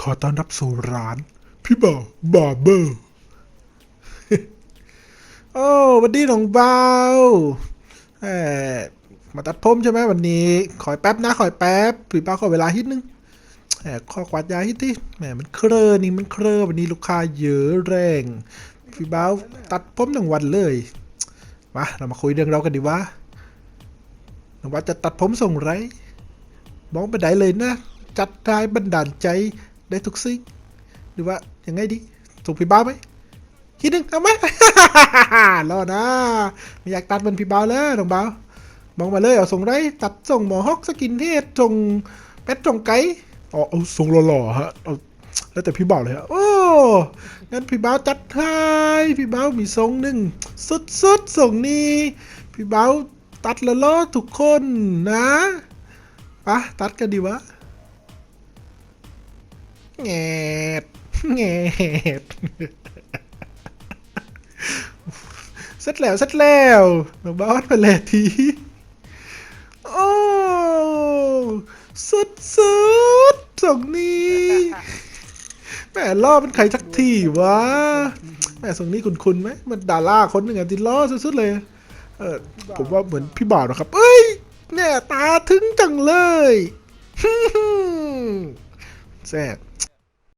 ขอต้อนรับสู่ร้าน พี่บ่าวบาร์เบอร์ โอ้วันดีน้องเบาเออมาตัดผมใช่ไหมวันนี้ ขอยแป๊บนะ ขอยแป๊บพี่เป้าขอเวลาฮิตนึงแหมขอกวาดยาฮิตที่แหมมันเครอนี่มันเครอวันนี้ลูกค้าเยอะแรงพี่บ้าตัดผมทั้งวันเลยมาเรามาคุยเรื่องเรากันดีว่าน้องว่าจะตัดผมส่งไรมองไปไหนเลยนะ จัดได้บันดาลใจได้ทุกสิ่งหรือว่ายังไงดีส่งพี่บ้าไหมคิดหนึ่งเอาไหมรอนะไม่อยากตัดเหมันพี่บ้าแล้วน้องบ้ามองมาเลยเอาส่งไรตัดส่งหมอฮอกสกินเทสส่งเป็ดส่งไก่อ๋อเอาส่งหล่อๆฮะเอาแล้วแต่พี่บ่าวเลยฮะโอ้งั้นพี่บ้าวจัดให้พี่บ้าวมีทรงหนึ่งสุดๆส่งนี้พี่บ้าวตัดละล้อทุกคนนะปะตัดกันดีวะ แงดแงดเสร็จแล้วเสร็จแล้วน้องบอสไปเลยทีโอ้สุดสุดๆส่งนี้แหม่ล่อเป็นใครสักทีวะแหม่ส่งนี้คุณคุณไหมมันดาราคนหนึ่งอะที่ล่อสุดๆเลย เออผมว่าเหมือนพี่บ่าวนะครับ เอ้ยเนี่ยตาถึงจังเลยแซ่บ